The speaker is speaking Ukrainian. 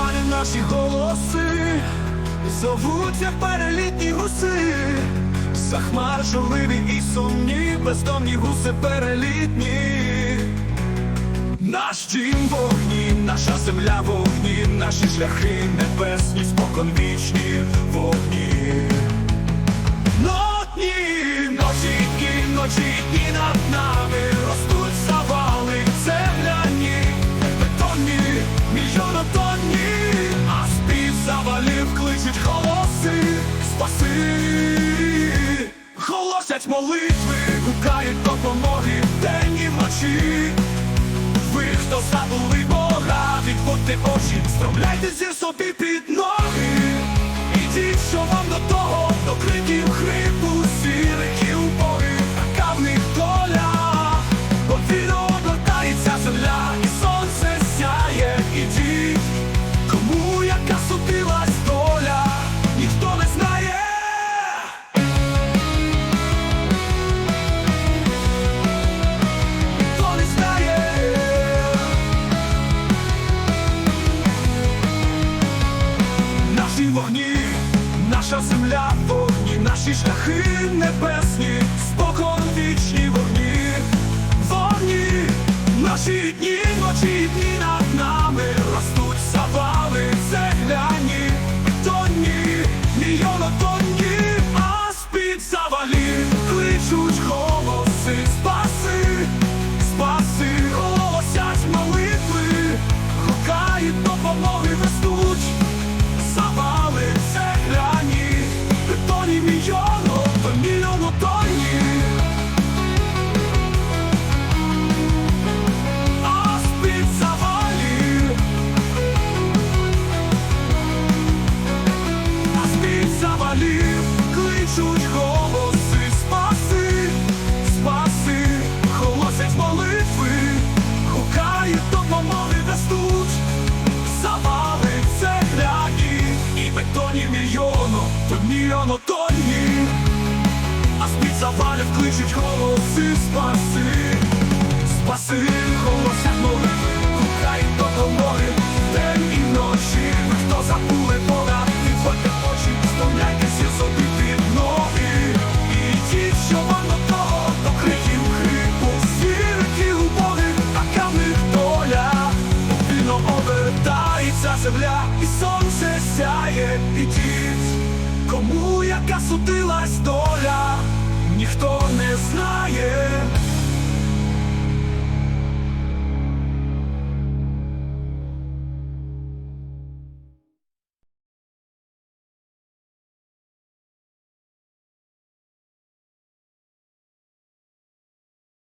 Пані наші голоси зовуть, як перелітні гуси, Захмар журливі і сумні, бездомні гуси перелітні. Наш дім вогні, наша земля вогні, наші шляхи небесні, спокон вічні вогні. День і вночі. Ви, хто забули Бога, відходьте очі, стромляйте зір собі під ноги. Ідіть, що вам до того, до криків хрипу, сірих і така в них доля. Повільно облатається земля, і Наші вогні, наша земля вогні, наші шляхи небесні, то. А з-під завалів кличуть голоси, спаси, спаси, голосять молитви, гукають допомоги, день і ночі. Ви хто забули Бога, відводьте очі, стомляйтеся собі під ноги. І ті, що до того, до криків хрипу, звірки убогих, така в них доля. Повільно обертається земля, і сонце сяє, ідіть. Кому яка судилась доля,